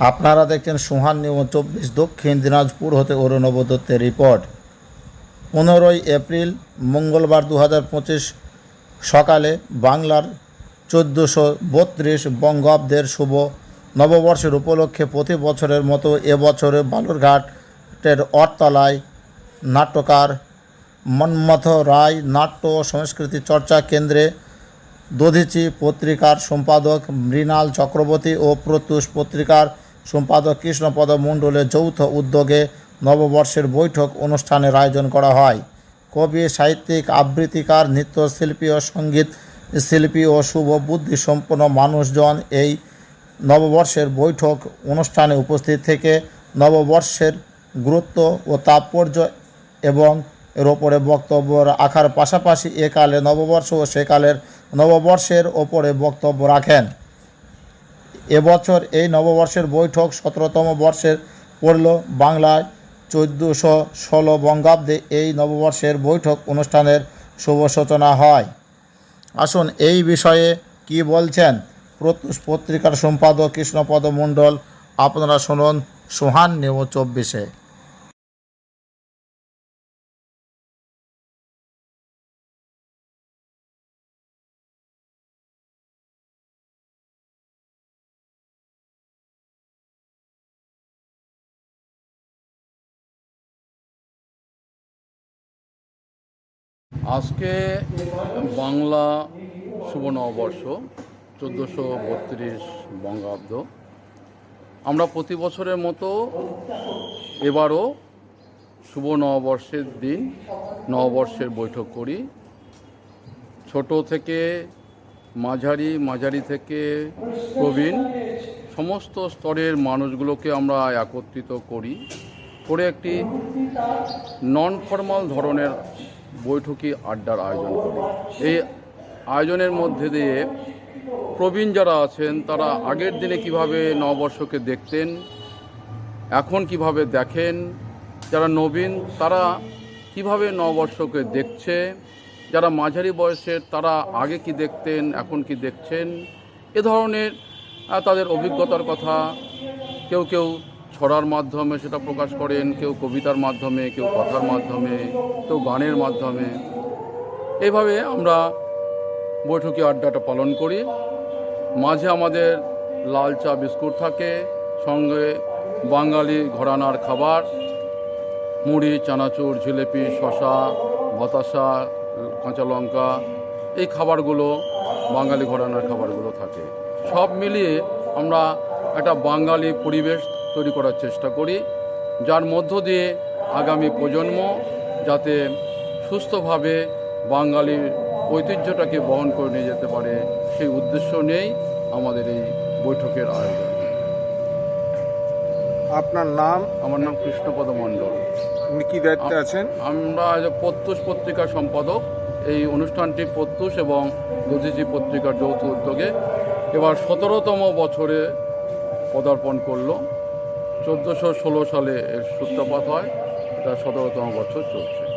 আপনারা দেখছেন সুহান নিউজ চব্বিশ, দক্ষিণ দিনাজপুর হতে অরুণব দত্তের রিপোর্ট। পনেরোই এপ্রিল, মঙ্গলবার দু হাজার পঁচিশ সকালে বাংলার চোদ্দোশো বত্রিশ বঙ্গাব্দের শুভ নববর্ষের উপলক্ষে প্রতি বছরের মতো এবছরে বালুরঘাটের অটতলায় নাট্যকার মন্মথ রায় নাট্য সংস্কৃতি চর্চা কেন্দ্রে দধিচি পত্রিকার সম্পাদক মৃণাল চক্রবর্তী ও প্রত্যুষ পত্রিকার সম্পাদক কৃষ্ণপদ মণ্ডলের যৌথ উদ্যোগে নববর্ষের বৈঠক অনুষ্ঠানের আয়োজন করা হয়। কবি, সাহিত্যিক, আবৃত্তিকার, নৃত্যশিল্পী ও সংগীত শিল্পী ও শুভ বুদ্ধি সম্পন্ন মানুষজন এই নববর্ষের বৈঠক অনুষ্ঠানে উপস্থিত থেকে নববর্ষের গুরুত্ব ও তাৎপর্য এবং এর ওপরে বক্তব্য রাখার পাশাপাশি একালে নববর্ষ ও সেকালের নববর্ষের ওপরে বক্তব্য রাখেন। এবছর এই নববর্ষের বৈঠক সতেরোতম বর্ষের পড়ল বাংলায় চোদ্দোশো ষোলো বঙ্গাব্দে এই নববর্ষের বৈঠক অনুষ্ঠানের শুভ সূচনা হয়। আসুন এই বিষয়ে কি বলছেন পত্রিকার সম্পাদক কৃষ্ণপদ মণ্ডল। আপনারা শুনুন সোহান নেব চব্বিশে। আজকে বাংলা শুভ নববর্ষ, চোদ্দোশো বত্রিশ বঙ্গাব্দ। আমরা প্রতি বছরের মতো এবারও শুভ নববর্ষের দিন, নববর্ষের বৈঠক করি। ছোট থেকে মাঝারি মাঝারি থেকে প্রবীণ, সমস্ত স্তরের মানুষগুলোকে আমরা একত্রিত করি। করে একটি নন ফর্মাল ধরনের বৈঠকি আড্ডার আয়োজন করি। এই আয়োজনের মধ্যে দিয়ে প্রবীণ যারা আছেন, তারা আগের দিনে কীভাবে নববর্ষকে দেখতেন, এখন কীভাবে দেখেন, যারা নবীন, তারা কীভাবে নববর্ষকে দেখছে, যারা মাঝারি বয়সের, তারা আগে কি দেখতেন, এখন কি দেখছেন, এ ধরনের তাদের অভিজ্ঞতার কথা কেউ কেউ ছড়ার মাধ্যমে সেটা প্রকাশ করেন, কেউ কবিতার মাধ্যমে, কেউ কথার মাধ্যমে, কেউ গানের মাধ্যমে। এইভাবে আমরা বৈঠকি আড্ডাটা পালন করি। মাঝে আমাদের লাল চা বিস্কুট থাকে, সঙ্গে বাঙালি ঘরানার খাবার, মুড়ি, চানাচুর, জিলেপি শশা বাতাসা, কাঁচা লঙ্কা, এই খাবারগুলো, বাঙালি ঘরানার খাবারগুলো থাকে। সব মিলিয়ে আমরা একটা বাঙালি পরিবেশ তৈরি করার চেষ্টা করি যার মধ্য দিয়ে আগামী প্রজন্ম যাতে সুস্থভাবে বাঙালির ঐতিহ্যটাকে বহন করে নিয়ে যেতে পারে সেই উদ্দেশ্য নেই আমাদের এই বৈঠকের আয়োজন। আপনার নাম? আমার নাম কৃষ্ণপদ মণ্ডল। কি দায়িত্বে আছেন? আমরা প্রত্যুষ পত্রিকার সম্পাদক। এই অনুষ্ঠানটি প্রত্যুষ এবং দধিচি পত্রিকার যৌথ উদ্যোগে এবার সতেরোতম বছরে পদার্পণ করল। চোদ্দোশো ষোলো সালে এর সূত্রপাত হয় এটা সতেরোতম বছর চলছে।